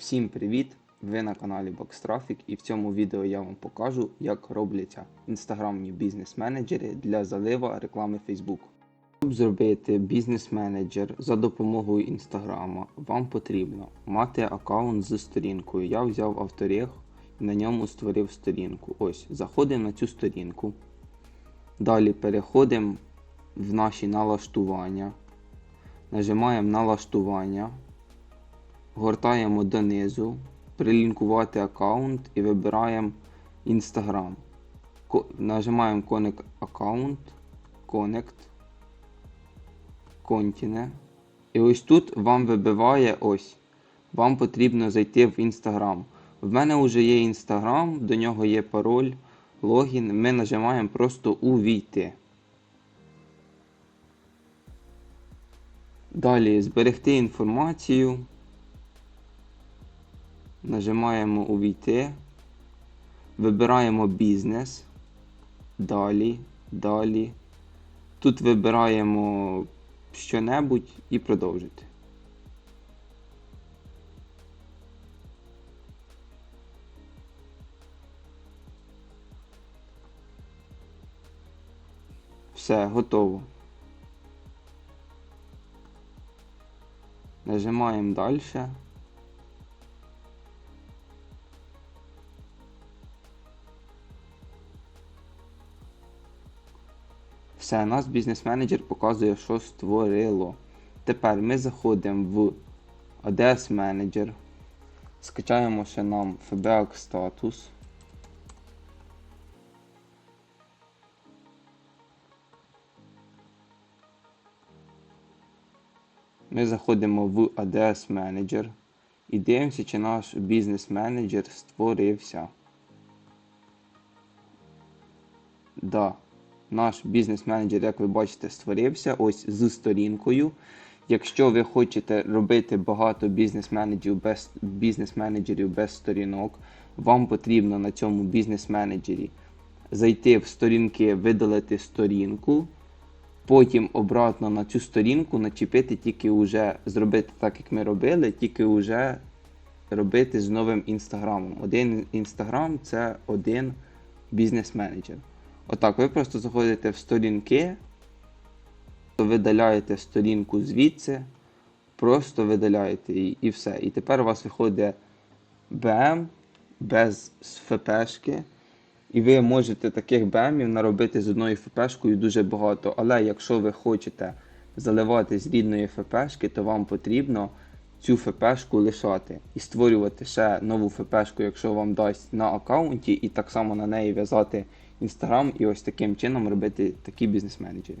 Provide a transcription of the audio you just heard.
Всім привіт! Ви на каналі Box Traffic і в цьому відео я вам покажу, як робляться інстаграмні бізнес-менеджери для залива реклами Facebook. Щоб зробити бізнес-менеджер за допомогою інстаграма, вам потрібно мати аккаунт з сторінкою. Я взяв авторег і на ньому створив сторінку. Ось, заходимо на цю сторінку. Далі переходимо в наші налаштування. Нажимаємо налаштування. Гортаємо донизу, прилінкувати аккаунт і вибираємо Instagram. Нажимаємо Connect Account, Connect, Continue. І ось тут вам вибиває ось. Вам потрібно зайти в Instagram. В мене вже є Instagram, до нього є пароль, логін. Ми нажимаємо просто увійти. Далі зберегти інформацію. Нажимаємо увійти. Вибираємо бізнес. Далі, далі. Тут вибираємо що-небудь і продовжити. Все, готово. Нажимаємо далі. Все, нас бізнес-менеджер показує, що створило. Тепер ми заходимо в ADS Manager, скачаємо ще нам FBAC статус. Ми заходимо в ADS Manager і дивимося, чи наш бізнес-менеджер створився. Да, наш бізнес-менеджер, як ви бачите, створився ось з сторінкою. Якщо ви хочете робити багато бізнес-менеджерів без, бізнес-менеджерів без сторінок, вам потрібно на цьому бізнес-менеджері зайти в сторінки, видалити сторінку, потім обратно на цю сторінку начепити тільки вже зробити так, як ми робили, тільки вже робити з новим інстаграмом. Один інстаграм це один бізнес-менеджер. Отак, ви просто заходите в сторінки, видаляєте сторінку звідси, просто видаляєте її і все. І тепер у вас виходить БМ без ФПшки. І ви можете таких БМів наробити з одною ФПшкою дуже багато. Але якщо ви хочете заливати з рідної ФПшки, то вам потрібно цю ФПшку лишати і створювати ще нову ФПшку, якщо вам дасть на аккаунті, і так само на неї в'язати Інстаграм і ось таким чином робити такі бізнес-менеджери.